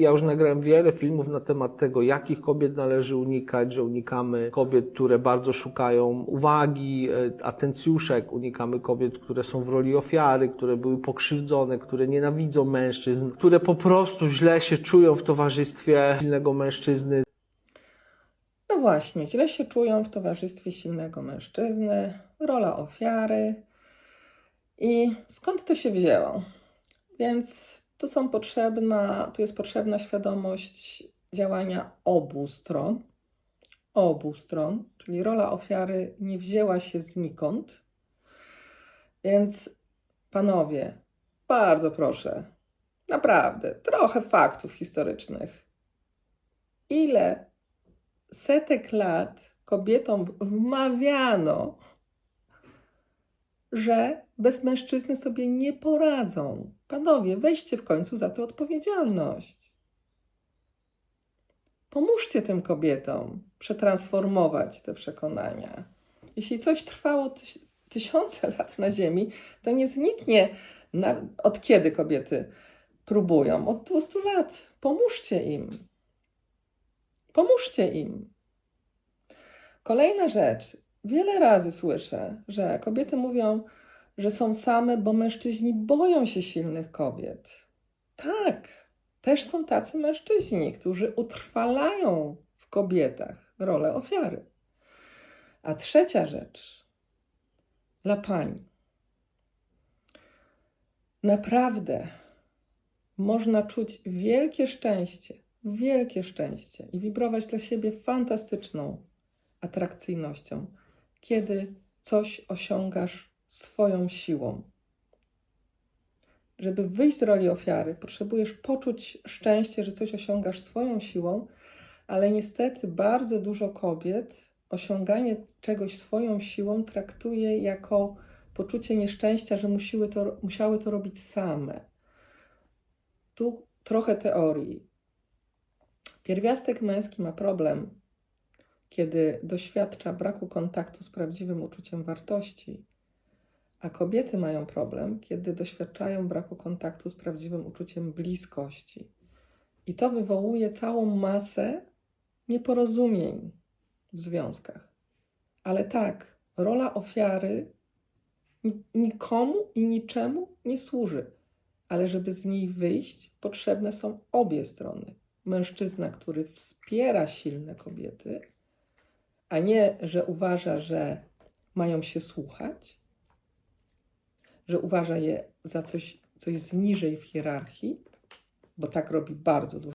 Ja już nagrałem wiele filmów na temat tego, jakich kobiet należy unikać, że unikamy kobiet, które bardzo szukają uwagi, e, atencjuszek, unikamy kobiet, które są w roli ofiary, które były pokrzywdzone, które nienawidzą mężczyzn, które po prostu źle się czują w towarzystwie silnego mężczyzny. No właśnie, źle się czują w towarzystwie silnego mężczyzny, rola ofiary. I skąd to się wzięło? Więc tu są potrzebna, tu jest potrzebna świadomość działania obu stron. Obu stron, czyli rola ofiary nie wzięła się znikąd. Więc panowie, bardzo proszę, naprawdę, trochę faktów historycznych. Ile setek lat kobietom wmawiano, że bez mężczyzny sobie nie poradzą. Panowie, weźcie w końcu za to odpowiedzialność. Pomóżcie tym kobietom przetransformować te przekonania. Jeśli coś trwało tyś, tysiące lat na Ziemi, to nie zniknie od kiedy kobiety próbują. Od 200 lat. Pomóżcie im. Pomóżcie im. Kolejna rzecz. Wiele razy słyszę, że kobiety mówią, że są same, bo mężczyźni boją się silnych kobiet. Tak, też są tacy mężczyźni, którzy utrwalają w kobietach rolę ofiary. A trzecia rzecz dla pań. Naprawdę można czuć wielkie szczęście, wielkie szczęście i wibrować dla siebie fantastyczną atrakcyjnością, kiedy coś osiągasz swoją siłą. Żeby wyjść z roli ofiary, potrzebujesz poczuć szczęście, że coś osiągasz swoją siłą, ale niestety bardzo dużo kobiet osiąganie czegoś swoją siłą traktuje jako poczucie nieszczęścia, że musiły to, musiały to robić same. Tu trochę teorii. Pierwiastek męski ma problem, kiedy doświadcza braku kontaktu z prawdziwym uczuciem wartości, a kobiety mają problem, kiedy doświadczają braku kontaktu z prawdziwym uczuciem bliskości. I to wywołuje całą masę nieporozumień w związkach. Ale tak, rola ofiary ni- nikomu i niczemu nie służy. Ale żeby z niej wyjść, potrzebne są obie strony. Mężczyzna, który wspiera silne kobiety, a nie, że uważa, że mają się słuchać, że uważa je za coś, coś zniżej w hierarchii, bo tak robi bardzo dużo